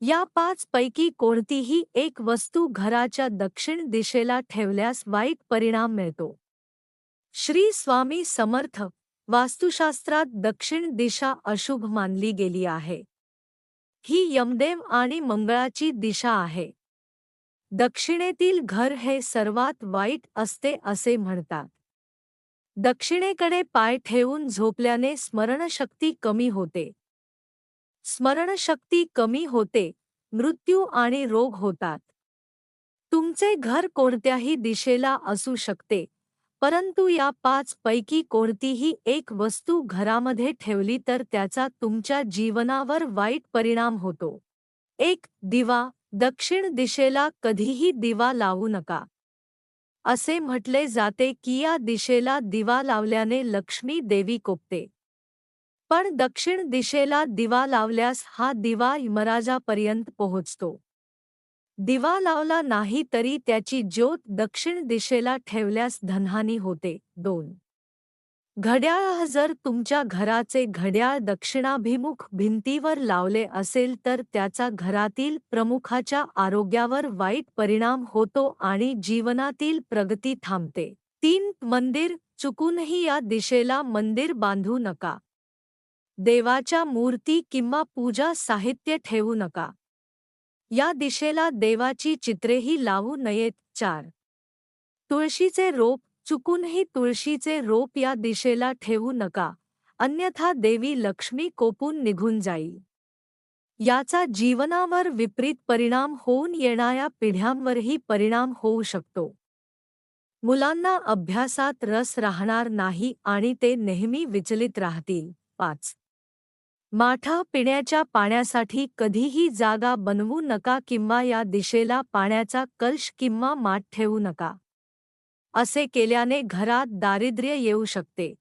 या पाच पैकी कोणतीही एक वस्तू घराच्या दक्षिण दिशेला ठेवल्यास वाईट परिणाम मिळतो. श्री स्वामी समर्थ वास्तुशास्त्रात दक्षिण दिशा अशुभ मानली गेली आहे. ही यमदेव आणि मंगळाची दिशा आहे. दक्षिणेतील घर हे सर्वात वाईट असते असे म्हणतात. दक्षिणेकडे पाय ठेवून झोपल्याने स्मरणशक्ती कमी होते. स्मरणशक्ती कमी होते मृत्यू आणि रोग होतात. तुमचे घर कोणत्याही दिशेला असू शकते परंतु या पाच पैकी कोणतीही एक वस्तू घरामध्ये ठेवली तर त्याचा तुमच्या जीवनावर वाईट परिणाम होतो. एक दिवा दक्षिण दिशेला कधीही दिवा लावू नका. असे म्हटले जाते की या दिशेला दिवा लावल्याने लक्ष्मी देवी कोपते. पण दक्षिण दिशेला दिवा लावल्यास हा दिवा यमराजापर्यंत पोहोचतो. दिवा लावला नाही तरी त्याची ज्योत दक्षिण दिशेला ठेवल्यास धनहानी होते. दोन. घड्याळ जर तुमच्या घराचे घड्याळ दक्षिणाभिमुख भिंतीवर लावले असेल तर त्याचा घरातील प्रमुखाच्या आरोग्यावर वाईट परिणाम होतो आणि जीवनातील प्रगती थांबते. तीन. मंदिर चुकूनही या दिशेला मंदिर बांधू नका. देवाच्या मूर्ती किंवा पूजा साहित्य ठेवू नका. या दिशेला देवाची चित्रेही लावू नयेत. चार. तुळशीचे रोप चुकूनही तुळशीचे रोप या दिशेला ठेवू नका. अन्यथा देवी लक्ष्मी कोपून निघून जाईल. याचा जीवनावर विपरीत परिणाम होऊन येणाऱ्या पिढ्यांवरही परिणाम होऊ शकतो. मुलांना अभ्यासात रस राहणार नाही आणि ते नेहमी विचलित राहतील. पाच. माठा पिण्याच्या पाण्यासाठी कधीही जागा बनवू नका किंवा या दिशेला पाण्याचा कलश किंवा माठ ठेवू नका. असे केल्याने घरात दारिद्र्य येऊ शकते.